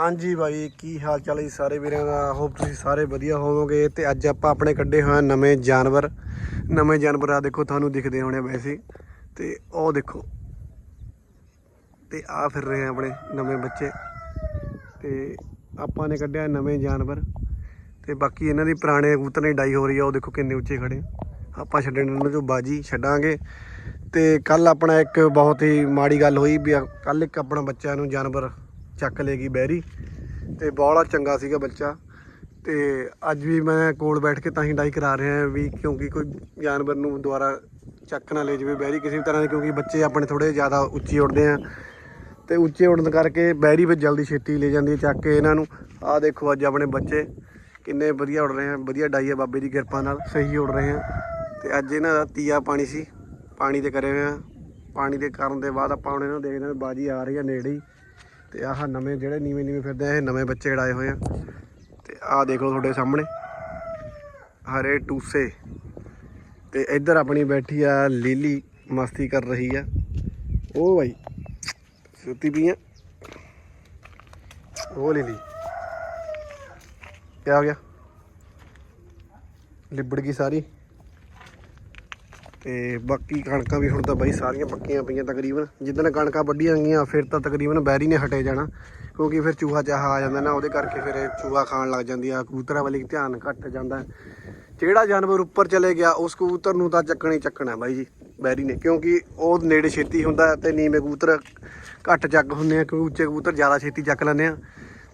ਹਾਂਜੀ ਬਾਈ ਕੀ ਹਾਲ ਚਾਲ ਹੈ ਜੀ ਸਾਰੇ ਵੀਰਾਂ ਦਾ? ਹੋਪ ਤੁਸੀਂ ਸਾਰੇ ਵਧੀਆ ਹੋਵੋਗੇ ਤੇ ਅੱਜ ਆਪਾਂ ਆਪਣੇ ਕੱਢੇ ਹੋਏ ਆ ਨਵੇਂ ਜਾਨਵਰ। ਨਵੇਂ ਜਾਨਵਰ ਆ ਦੇਖੋ, ਤੁਹਾਨੂੰ ਦਿਖਦੇ ਹੋਣੇ ਵੈਸੇ। ਹੀ। ਤੇ ਉਹ ਦੇਖੋ। ਤੇ ਆ ਫਿਰ ਰਹੇ ਆ ਆਪਣੇ ਨਵੇਂ ਬੱਚੇ। ਤੇ ਆਪਾਂ ਨੇ ਕੱਢਿਆ ਨਵੇਂ ਜਾਨਵਰ। ਤੇ ਬਾਕੀ ਇਹਨਾਂ ਦੀ ਪੁਰਾਣੇ ਕਬੂਤਰ ਨੇ ਡਾਈ ਹੋ ਰਹੀ ਆ, ਉਹ ਦੇਖੋ ਕਿੰਨੇ ਉੱਚੇ ਖੜੇ ਆਪਾਂ ਛੱਡਣ ਇਹਨਾਂ ਨੂੰ ਬਾਜੀ ਛੱਡਾਂਗੇ। ਤੇ ਕੱਲ ਆਪਣਾ ਇੱਕ ਬਹੁਤ ਹੀ ਮਾੜੀ ਗੱਲ ਹੋਈ ਵੀ ਕੱਲ ਇੱਕ ਆਪਣਾ ਬੱਚਿਆਂ ਨੂੰ ਜਾਨਵਰ ਚੱਕ ਲੈ ਗਈ ਬੈਰੀ। ਤੇ ਬੋਲਾ ਚੰਗਾ ਸੀਗਾ ਬੱਚਾ। ਤੇ ਅੱਜ ਵੀ ਮੈਂ ਕੋਲ ਬੈਠ ਕੇ ਤਾਂ ਹੀ ਡਾਈ ਕਰਾ ਰਿਹਾ ਵੀ ਕਿਉਂਕਿ ਕੋਈ ਜਾਨਵਰ ਨੂੰ ਦੁਬਾਰਾ ਚੱਕ ਨਾ ਲੈ ਜਾਵੇ ਬੈਰੀ ਕਿਸੇ ਵੀ ਤਰ੍ਹਾਂ ਦੀ, ਕਿਉਂਕਿ ਬੱਚੇ ਆਪਣੇ ਥੋੜੇ ਜ਼ਿਆਦਾ ਉੱਚੀ ਉੱਡਦੇ ਆ। ਤੇ ਉੱਚੇ ਉੱਡਣ ਕਰਕੇ ਬੈਰੀ ਵਿੱਚ ਜਲਦੀ ਛੇਤੀ ਲੈ ਜਾਂਦੀ ਹੈ ਚੱਕ ਕੇ ਇਹਨਾਂ ਨੂੰ। ਆਹ ਦੇਖੋ ਅੱਜ ਆਪਣੇ ਬੱਚੇ ਕਿੰਨੇ ਵਧੀਆ ਉੱਡ ਰਹੇ ਆ, ਵਧੀਆ ਡਾਈ ਹੈ ਬਾਬੇ ਦੀ ਕਿਰਪਾ ਨਾਲ, ਸਹੀ ਉੱਡ ਰਹੇ ਆ। ਤੇ ਅੱਜ ਇਹਨਾਂ ਦਾ ਤੀਆ ਪਾਣੀ ਸੀ, ਪਾਣੀ ਤੇ ਕਰੇ ਹੋਏ ਆ ਪਾਣੀ ਦੇ ਕਰਨ ਦੇ ਬਾਅਦ ਆਪਾਂ ਹੁਣ ਇਹਨਾਂ ਨੂੰ ਦੇਖਦੇ ਹਾਂ ਬਾਜੀ ਆ ਰਹੀ ਆ ਨੇੜੇ ਹੀ। ਤੇ ਆਹ ਨਵੇਂ ਜਿਹੜੇ ਨੀਵੇਂ ਨੀਵੇਂ ਫਿਰਦੇ ਆ, ਇਹ ਨਵੇਂ ਬੱਚੇ ਛੜਾਏ ਹੋਏ ਆ। ਤੇ ਆਹ ਦੇਖ ਲਓ ਤੁਹਾਡੇ ਸਾਹਮਣੇ, ਹਰੇ ਟੂਸੇ। ਤੇ ਇੱਧਰ ਆਪਣੀ ਬੈਠੀ ਆ ਲੀਲੀ ਮਸਤੀ ਕਰ ਰਹੀ ਆ। ਉਹ ਬਾਈ, ਸੁੱਤੀ ਪਈ ਆ। ਉਹ ਲੀਲੀ ਕੀ ਹੋ ਗਿਆ? ਲਿਬੜ ਗਈ ਸਾਰੀ। ਤੇ ਬਾਕੀ ਕਣਕਾਂ ਵੀ ਹੁਣ ਤਾਂ ਬਾਈ ਸਾਰੀਆਂ ਪੱਕੀਆਂ ਪਈਆਂ ਤਕਰੀਬਨ। ਜਿੱਦਣ ਕਣਕਾਂ ਵੱਢੀਆਂ ਗਈਆਂ, ਫਿਰ ਤਾਂ ਤਕਰੀਬਨ ਬੈਰੀ ਨੇ ਹਟੇ ਜਾਣਾ। ਕਿਉਂਕਿ ਫਿਰ ਚੂਹਾ ਚਾਹਾ ਆ ਜਾਂਦਾ ਨਾ, ਉਹਦੇ ਕਰਕੇ ਫਿਰ ਚੂਹਾ ਖਾਣ ਲੱਗ ਜਾਂਦੀ ਆ। ਕਬੂਤਰਾਂ ਵਾਲੀ ਧਿਆਨ ਘੱਟ ਜਾਂਦਾ। ਜਿਹੜਾ ਜਾਨਵਰ ਉੱਪਰ ਚਲੇ ਗਿਆ, ਉਸ ਕਬੂਤਰ ਨੂੰ ਤਾਂ ਚੱਕਣਾ ਹੀ ਚੱਕਣਾ ਬਾਈ ਜੀ, ਬੈਰੀ ਨੇ। ਕਿਉਂਕਿ ਉਹ ਨੇੜੇ ਛੇਤੀ ਹੁੰਦਾ ਤੇ ਨੀਵੇਂ ਕਬੂਤਰ ਘੱਟ ਚੱਕ ਹੁੰਦੇ ਆ, ਕਿਉਂਕਿ ਉੱਚੇ ਕਬੂਤਰ ਜ਼ਿਆਦਾ ਛੇਤੀ ਚੱਕ ਲੈਂਦੇ ਆ।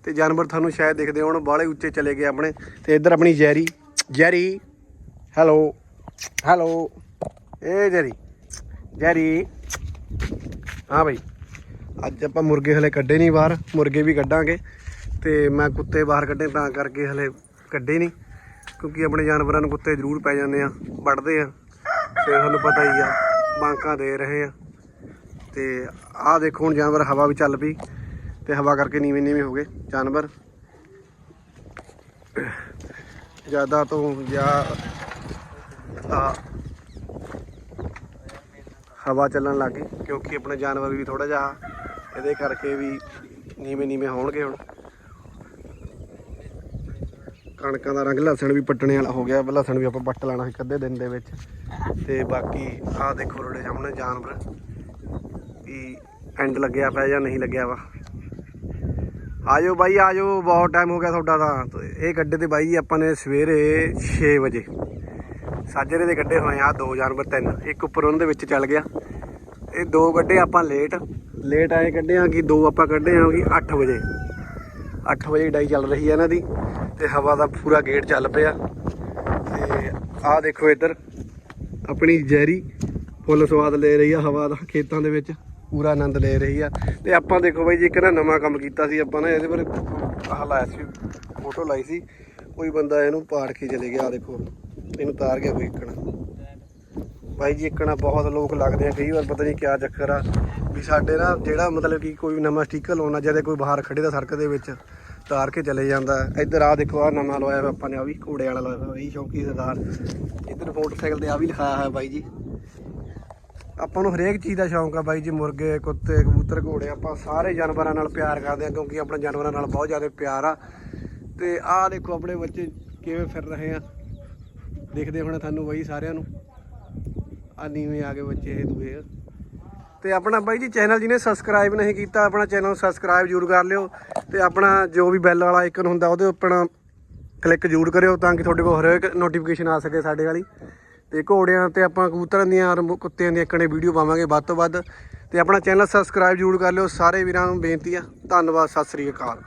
ਤੇ ਜਾਨਵਰ ਤੁਹਾਨੂੰ ਸ਼ਾਇਦ ਦੇਖਦੇ ਹੋਣ, ਬਾਹਲੇ ਉੱਚੇ ਚਲੇ ਗਏ ਆਪਣੇ। ਤੇ ਇੱਧਰ ਆਪਣੀ ਜੈਰੀ ਜੈਰੀ ਹੈਲੋ ਹੈਲੋ। ਏ ਜੈਰੀ। ਜੈਰੀ। ਹਾਂ ਭਾਈ ਅੱਜ ਆਪਾਂ ਮੁਰਗੇ ਹਲੇ ਕੱਢੇ ਨਹੀਂ ਬਾਹਰ, ਮੁਰਗੇ ਵੀ ਕੱਢਾਂਗੇ। ਤੇ ਮੈਂ ਕੁੱਤੇ ਬਾਹਰ ਕੱਢੇ, ਤਾਂ ਕਰਕੇ ਹਲੇ ਕੱਢੇ ਨਹੀਂ। ਕਿਉਂਕਿ ਆਪਣੇ ਜਾਨਵਰਾਂ ਨੂੰ ਕੁੱਤੇ ਜ਼ਰੂਰ ਪੈ ਜਾਂਦੇ ਆ, ਵੱਢਦੇ ਆ। ਤੇ ਤੁਹਾਨੂੰ ਪਤਾ ਹੀ ਆ, ਬਾਂਕਾਂ ਦੇ ਰਹੇ ਆ। ਤੇ ਆਹ ਦੇਖੋ, ਹੁਣ ਜਾਨਵਰ ਹਵਾ ਵੀ ਚੱਲ ਪਈ, ਤੇ ਹਵਾ ਕਰਕੇ ਨੀਵੇਂ ਨੀਵੇਂ ਹੋ ਗਏ ਜਾਨਵਰ। ਜ਼ਿਆਦਾ ਤੋਂ ਜਾਂ ਹਵਾ ਚੱਲਣ ਲੱਗ ਗਈ, ਕਿਉਂਕਿ ਆਪਣੇ ਜਾਨਵਰ ਵੀ ਥੋੜਾ ਜਿਹਾ ਇਹਦੇ ਕਰਕੇ ਵੀ ਨੀਵੇਂ ਨੀਵੇਂ ਹੋਣਗੇ ਹੁਣ। ਕਣਕਾਂ ਦਾ ਰੰਗ ਲਸਣ ਵੀ ਪੱਟਣੇ ਵਾਲਾ ਹੋ ਗਿਆ, ਲਸਣ ਵੀ ਆਪਾਂ ਪੱਟ ਲੈਣਾ ਸੀ ਅੱਧੇ ਦਿਨ ਦੇ ਵਿੱਚ। ਤੇ ਬਾਕੀ ਆਹ ਦੇਖੋ ਰੋੜੇ ਸਾਹਮਣੇ ਜਾਨਵਰ, ਵੀ ਐਂਡ ਲੱਗਿਆ ਪਿਆ ਜਾਂ ਨਹੀਂ ਲੱਗਿਆ ਵਾ। ਆਜੋ ਬਾਈ, ਆਜੋ, ਬਹੁਤ ਟਾਈਮ ਹੋ ਗਿਆ ਤੁਹਾਡਾ ਤਾਂ। ਇਹ ਗੱਡੇ ਤੇ ਬਾਈ, ਆਪਾਂ ਨੇ ਸਵੇਰੇ 6 ਵਜੇ। ਸਾਜਰੇ ਦੇ ਗੱਡੇ ਹੋਏ ਆ ਦੋ ਜਾਨਵਰ ਤਿੰਨ। ਇੱਕ ਉੱਪਰ ਉਹਨਾਂ ਦੇ ਵਿੱਚ ਚੱਲ ਗਿਆ। ਇਹ ਦੋ ਗੱਡੇ ਆਪਾਂ ਲੇਟ ਲੇਟ ਆਏ ਕੱਢੇ ਆ ਕਿ ਦੋ ਆਪਾਂ ਕੱਢੇ ਆ ਕਿ 8 ਵਜੇ। 8 ਵਜੇ ਡਾਈ ਚੱਲ ਰਹੀ ਹੈ ਇਹਨਾਂ ਦੀ ਤੇ ਹਵਾ ਦਾ ਪੂਰਾ ਗੇਟ ਚੱਲ ਪਿਆ। ਤੇ ਆਹ ਦੇਖੋ ਇੱਧਰ, ਆਪਣੀ ਜੈਰੀ ਫੁੱਲ ਸਵਾਦ ਲੈ ਰਹੀ ਆ ਹਵਾ ਦਾ ਖੇਤਾਂ ਦੇ ਵਿੱਚ। ਪੂਰਾ ਆਨੰਦ ਲੈ ਰਹੀ ਆ। ਤੇ ਆਪਾਂ ਦੇਖੋ ਬਾਈ, ਜੀ ਇੱਕ ਨਾ ਨਵਾਂ ਕੰਮ ਕੀਤਾ ਸੀ ਆਪਾਂ ਨਾ, ਇਹਦੇ ਬਾਰੇ ਆਹ ਲਾਇਆ ਸੀ ਫੋਟੋ ਲਾਈ ਸੀ। ਕੋਈ ਬੰਦਾ ਇਹਨੂੰ ਪਾੜ ਕੇ ਚਲੇ ਗਿਆ, ਆਹ ਦੇਖੋ। ਇਹਨੂੰ ਤਾਰ ਗਿਆ ਕੋਈ ਇੱਕਣਾ। ਬਾਈ ਜੀ, ਇੱਕਣਾ ਬਹੁਤ ਲੋਕ ਲੱਗਦੇ ਆ, ਕਈ ਵਾਰ ਪਤਾ ਨਹੀਂ ਕਿਆ ਚੱਕਰ ਆ ਵੀ ਸਾਡੇ ਨਾ ਜਿਹੜਾ ਮਤਲਬ ਕਿ ਕੋਈ ਨਵਾਂ ਸਟicker ਲਾਉਣਾ, ਜਦੇ ਕੋਈ ਬਾਹਰ ਖੜੇ ਦਾ ਸੜਕ ਦੇ ਵਿੱਚ ਤਾਰ ਕੇ ਚਲੇ ਜਾਂਦਾ। ਇੱਧਰ ਆ ਦੇਖੋ ਆ ਨਵਾਂ ਲਵਾਇਆ ਵਾ ਆਪਾਂ ਨੇ ਆ ਵੀ ਘੋੜੇ ਵਾਲਾ ਲਵਾਇਆ ਹੋਇਆ ਜੀ ਸ਼ੌਕੀ ਸਰਦਾਰ। ਇੱਧਰ ਮੋਟਰਸਾਈਕਲ ਤੇ ਆ ਵੀ ਲਿਖਾਇਆ ਹੋਇਆ ਬਾਈ ਜੀ। ਆਪਾਂ ਨੂੰ ਹਰੇਕ ਚੀਜ਼ ਦਾ ਸ਼ੌਂਕ ਆ ਬਾਈ ਜੀ, ਮੁਰਗੇ, ਕੁੱਤੇ, ਕਬੂਤਰ, ਘੋੜੇ, ਆਪਾਂ ਸਾਰੇ ਜਾਨਵਰਾਂ ਨਾਲ ਪਿਆਰ ਕਰਦੇ ਆ, ਕਿਉਂਕਿ ਆਪਣੇ ਜਾਨਵਰਾਂ ਨਾਲ ਬਹੁਤ ਜ਼ਿਆਦਾ ਪਿਆਰ ਆ। ਤੇ ਆਹ ਦੇਖੋ, ਆਪਣੇ ਬੱਚੇ ਕਿਵੇਂ ਫਿਰ ਰਹੇ ਆ। ਦੇਖਦੇ ਹੋਣੇ ਤੁਹਾਨੂੰ ਬਾਈ ਸਾਰਿਆਂ ਨੂੰ। ਆ ਨੀਵੇਂ ਆ ਗਏ ਬੱਚੇ ਇਹ ਦੂਏ। ਤੇ ਆਪਣਾ ਬਾਈ ਜੀ ਚੈਨਲ ਜਿਹਨੇ ਸਬਸਕ੍ਰਾਈਬ ਨਹੀਂ ਕੀਤਾ, ਆਪਣਾ ਚੈਨਲ ਸਬਸਕ੍ਰਾਈਬ ਜ਼ਰੂਰ ਕਰ ਲਿਓ। ਤੇ ਆਪਣਾ ਜੋ ਵੀ ਬੈਲ ਵਾਲਾ ਆਈਕਨ ਹੁੰਦਾ, ਉਹਦੇ ਆਪਣਾ ਕਲਿੱਕ ਜ਼ਰੂਰ ਕਰਿਓ ਤਾਂ ਕਿ ਤੁਹਾਡੇ ਕੋਲ ਹਰੇਕ ਨੋਟੀਫਿਕੇਸ਼ਨ ਆ ਸਕੇ ਸਾਡੇ ਵਾਲੀ। ਤੇ ਘੋੜਿਆਂ ਤੇ ਆਪਾਂ ਕਬੂਤਰਾਂ ਦੀਆਂ ਔਰ ਕੁੱਤਿਆਂ ਦੀਆਂ ਇੱਕਣੇ ਵੀਡੀਓ ਪਾਵਾਂਗੇ ਵੱਧ ਤੋਂ ਵੱਧ। ਤੇ ਆਪਣਾ ਚੈਨਲ ਸਬਸਕ੍ਰਾਈਬ ਜ਼ਰੂਰ ਕਰ ਲਿਓ। ਸਾਰੇ ਵੀਰਾਂ ਨੂੰ ਬੇਨਤੀ ਆ। ਧੰਨਵਾਦ, ਸਤਿ ਸ੍ਰੀ ਅਕਾਲ।